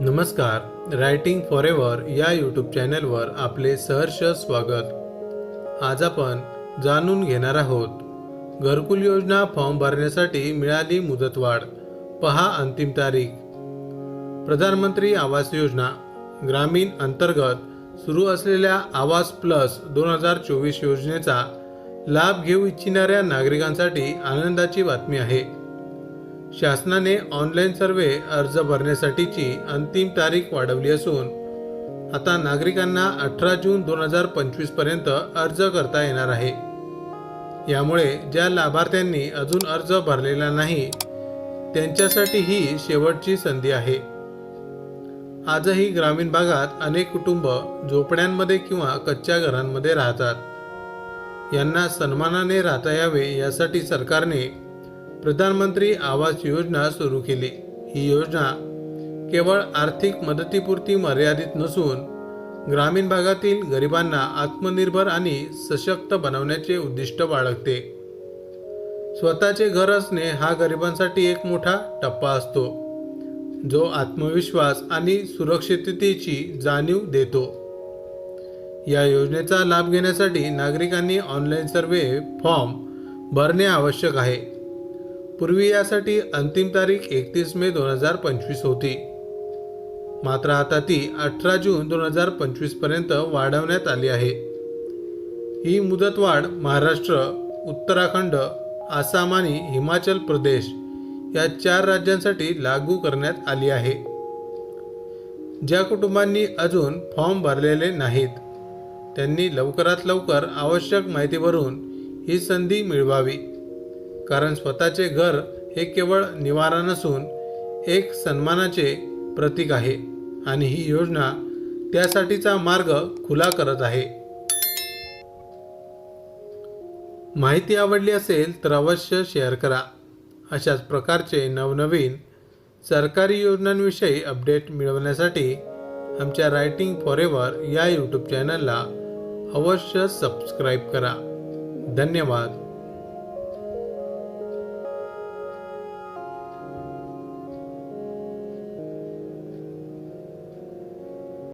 नमस्कार writing for ever या YouTube चॅनलवर आपले सहर्ष स्वागत. आज आपण जाणून घेणार आहोत घरकुल योजना फॉर्म भरण्यासाठी मिळाली मुदतवाढ. पहा अंतिम तारीख. प्रधानमंत्री आवास योजना ग्रामीण अंतर्गत सुरू असलेल्या आवास प्लस दोन हजार चोवीस योजनेचा लाभ घेऊ इच्छिणाऱ्या नागरिकांसाठी आनंदाची बातमी आहे. शासनाने ऑनलाईन सर्वे अर्ज भरण्यासाठीची अंतिम तारीख वाढवली असून आता नागरिकांना अठरा जून दोन हजार पंचवीसपर्यंत अर्ज करता येणार आहे. यामुळे ज्या लाभार्थ्यांनी अजून अर्ज भरलेला नाही त्यांच्यासाठी ही शेवटची संधी आहे. आजही ग्रामीण भागात अनेक कुटुंब झोपड्यांमध्ये किंवा कच्च्या घरांमध्ये राहतात. यांना सन्मानाने राहता यावे यासाठी सरकारने प्रधानमंत्री आवास योजना सुरू केली. ही योजना केवळ आर्थिक मदतीपुरती मर्यादित नसून ग्रामीण भागातील गरिबांना आत्मनिर्भर आणि सशक्त बनवण्याचे उद्दिष्ट बाळगते. स्वतःचे घर असणे हा गरिबांसाठी एक मोठा टप्पा असतो जो आत्मविश्वास आणि सुरक्षिततेची जाणीव देतो. या योजनेचा लाभ घेण्यासाठी नागरिकांनी ऑनलाईन सर्वे फॉर्म भरणे आवश्यक आहे. पूर्वी यासाठी अंतिम तारीख एकतीस मे दोन हजार पंचवीस होती. मात्र आता ती अठरा जून दोन हजार पंचवीसपर्यंत वाढवण्यात आली आहे. ही मुदतवाढ महाराष्ट्र उत्तराखंड आसाम आणि हिमाचल प्रदेश या चार राज्यांसाठी लागू करण्यात आली आहे. ज्या कुटुंबांनी अजून फॉर्म भरलेले नाहीत त्यांनी लवकरात लवकर आवश्यक माहिती भरून ही संधी मिळवावी. कारण स्वतःचे घर हे केवळ निवारा नसून एक सन्मानाचे प्रतीक आहे आणि ही योजना त्यासाठीचा मार्ग खुला करत आहे. माहिती आवडली असेल तर अवश्य शेअर करा. अशाच प्रकारचे नवनवीन सरकारी योजनांविषयी अपडेट मिळवण्यासाठी आमच्या रायटिंग फॉर एव्हर या यूट्यूब चॅनलला अवश्य सबस्क्राईब करा. धन्यवाद.